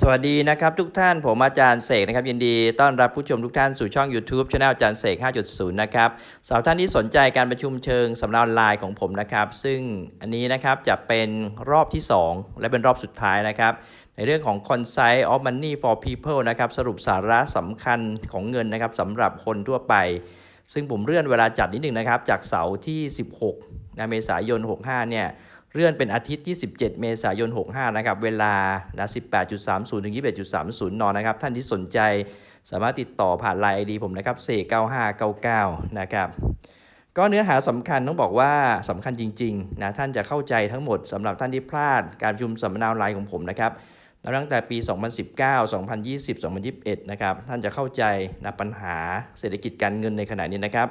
สวัสดีนะครับทุกท่านผมอาจารย์เสกนะครับยินดีต้อนรับผู้ชมทุกท่านสู่ช่อง YouTube Channel อาจารย์เสก 5.0 นะครับสำหรับท่านที่สนใจการประชุมเชิงสำนักออนไลน์ของผมนะครับซึ่งอันนี้นะครับจะเป็นรอบที่ 2 และเป็นรอบสุดท้ายนะครับในเรื่องของ Consight of Money for People นะครับสรุปสาระสำคัญของเงินนะครับสำหรับคนทั่วไป ซึ่งผมเลื่อนเวลาจัดนิดหนึ่งนะครับจากเสาร์ที่ 16นะเมษายน 65 เนี่ย เลื่อนเป็นอาทิตย์ที่ 17 เมษายน 65 นะครับ เวลานะ18.30 ถึง 21.30 น นะครับ ท่านที่สนใจสามารถติดต่อผ่านไลน์ไอดีผมนะครับเส9599 นะครับ ก็เนื้อหาสำคัญต้องบอกว่าสำคัญจริง ๆ นะ ท่านจะเข้าใจทั้งหมดสำหรับท่านที่พลาดการประชุมสัมมนาออนไลน์ของผมนะครับนับตั้งแต่ปี 2019 2020 2021 นะครับ ท่านจะเข้าใจนะปัญหาเศรษฐกิจการเงินในขณะนี้นะครับ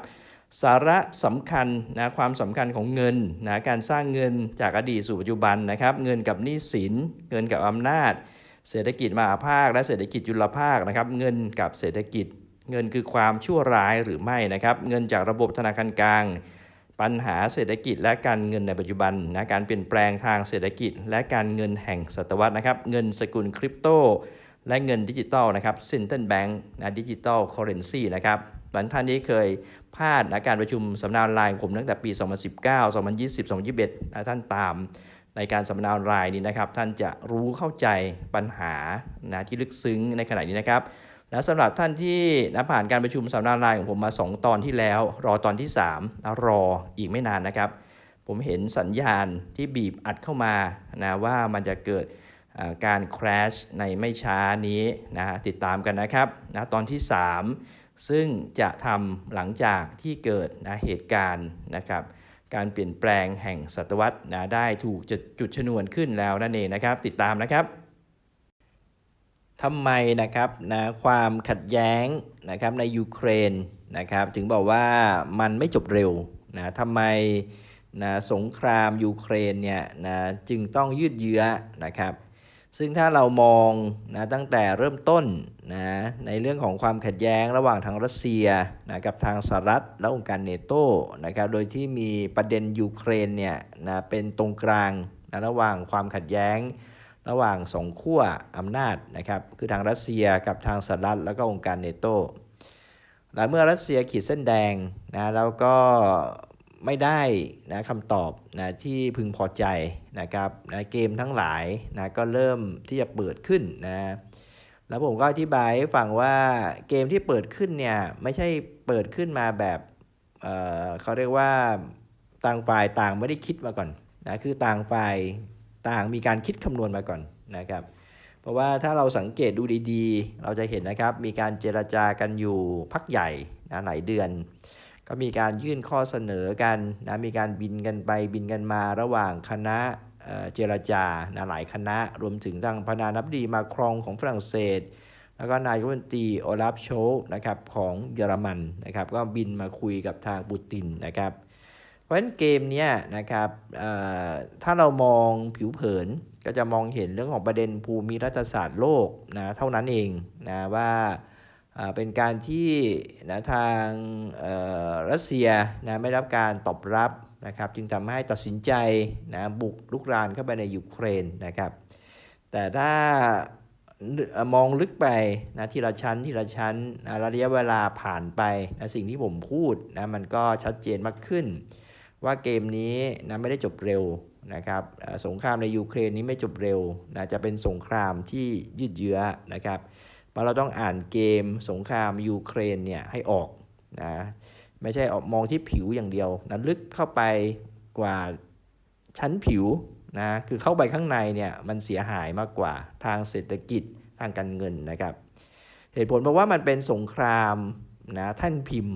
สาระสำคัญนะความสำคัญของเงินนะการสร้างเงินจากอดีตสู่ปัจจุบันนะครับเงินกับหนี้สิน เงินกับอำนาจ เศรษฐกิจมหาภาค และเศรษฐกิจจุลภาคนะครับเงินกับเศรษฐกิจ เงินคือความชั่วร้ายหรือไม่นะครับเงินจากระบบธนาคารกลาง ปัญหาเศรษฐกิจและการเงินในปัจจุบันนะการเปลี่ยนแปลงทางเศรษฐกิจ และการเงินแห่งศตวรรษนะครับเงินสกุลคริปโตและเงินดิจิตอลนะครับ Central Bank นะดิจิตอลเคอเรนซีนะครับ บางท่านที่เคยพลาดนะการประชุมสัมมนาออนไลน์ของผมตั้งแต่ปี 2019 2020 2021นะท่านตามในการสัมมนาออนไลน์นี้นะครับ ท่านจะรู้เข้าใจปัญหานะที่ลึกซึ้งในขณะนี้นะครับนะสำหรับท่านที่นะผ่านการประชุมสัมมนาออนไลน์ของผมมา 2 ตอนที่แล้ว รอตอนที่3นะรออีกไม่นานนะครับ ผมเห็นสัญญาณที่บีบอัดเข้ามานะว่ามันจะเกิด การ crash ในไม่ช้านี้นะฮะติดตามกันนะครับนะตอนที่ 3 ซึ่งจะทำหลังจากที่เกิดนะเหตุการณ์นะครับการเปลี่ยนแปลงแห่งศตวรรษนะได้ถูกจุดจุดชนวนขึ้นแล้วนั่นเองนะครับ ติดตามนะครับทำไมนะครับนะความขัดแย้งนะครับในยูเครนนะครับถึงบอกว่ามันไม่จบเร็วนะทำไมนะสงครามยูเครนเนี่ยนะจึงต้องยืดเยื้อนะครับ ซึ่งถ้าเรามองนะตั้งแต่เริ่มต้นนะในเรื่องของความขัดแย้งระหว่างทางรัสเซียนะกับทางสหรัฐและองค์การเนโตนะครับโดยที่มีประเด็นยูเครนเนี่ยนะเป็นตรงกลางนะระหว่างความขัดแย้ง ระหว่างสองขั้วอำนาจนะครับคือทางรัสเซียกับทางสหรัฐแล้วก็องค์การเนโตและเมื่อรัสเซียขีดเส้นแดงนะแล้วก็ ไม่ได้นะคำตอบนะที่พึงพอใจนะครับนะเกมทั้งหลายนะก็เริ่มที่จะเปิดขึ้นนะแล้วผมก็อธิบายให้ฟังว่าเกมที่เปิดขึ้นเนี่ยไม่ใช่เปิดขึ้นมาแบบเออเขาเรียกว่าต่างฝ่ายต่างไม่ได้คิดมาก่อนนะคือต่างฝ่ายต่างมีการคิดคำนวณมาก่อนนะครับเพราะว่าถ้าเราสังเกตดูดีๆ เราจะเห็นนะครับ มีการเจรจากันอยู่พักใหญ่นะหลายเดือน ก็มีการยื่นข้อเสนอกันนะมีการบินกันไปบินกันมาระหว่างคณะเเจรจานะหลายคณะรวมถึงทางประธานาธิบดีมาครองของฝรั่งเศส แล้วก็นายกรัฐมนตรีโอลาฟโชลนะครับของเยอรมันนะครับก็บินมาคุยกับทางปูตินนะครับเพราะฉะนั้นเกมเนี้ยนะครับถ้าเรามองผิวเผินก็จะมองเห็นเรื่องของประเด็นภูมิรัฐศาสตร์โลกนะเท่านั้นเองนะว่า เป็นการที่นะทางรัสเซียนะไม่รับการตอบรับนะครับ จึงทำให้ตัดสินใจนะบุกลุกรานเข้าไปในยูเครนนะครับ แต่ถ้ามองลึกไปนะทีละชั้นทีละชั้นนะระยะเวลาผ่านไปนะสิ่งที่ผมพูดนะมันก็ชัดเจนมากขึ้น ว่าเกมนี้นะไม่ได้จบเร็วนะครับสงครามในยูเครนนี้ไม่จบเร็วนะจะเป็นสงครามที่ยืดเยื้อนะครับ เพราเราต้องอ่านเกมสงครามยูเครนเนี่ยให้ออกนะไม่ใช่ออกมองที่ผิวอย่างเดียวนะลึกเข้าไปกว่าชั้นผิวนะคือเข้าไปข้างในเนี่ยมันเสียหายมากกว่าทางเศรษฐกิจทางการเงินนะครับเหตุผลเพราะว่ามันเป็นสงครามนะท่านพิมพ์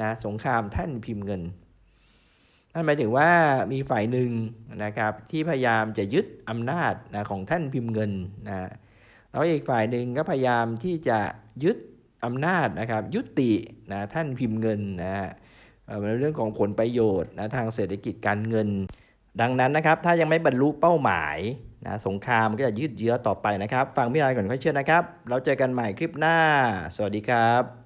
นะสงครามท่านพิมพ์เงินนั่นหมายถึงว่ามีฝ่ายหนึ่งนะครับที่พยายามจะยึดอำนาจนะของท่านพิมพ์เงินนะ แล้วอีกฝ่ายหนึ่งก็พยายามที่จะยึดอำนาจนะครับยุตินะท่านพิมพ์เงินนะฮะเอ่อในเรื่องของผลประโยชน์นะทางเศรษฐกิจการเงิน ดังนั้นนะครับถ้ายังไม่บรรลุเป้าหมายนะสงครามก็จะยืดเยื้อต่อไปนะครับ ฟังพี่นายก่อนค่อยเชื่อนะครับ เราเจอกันใหม่คลิปหน้า สวัสดีครับ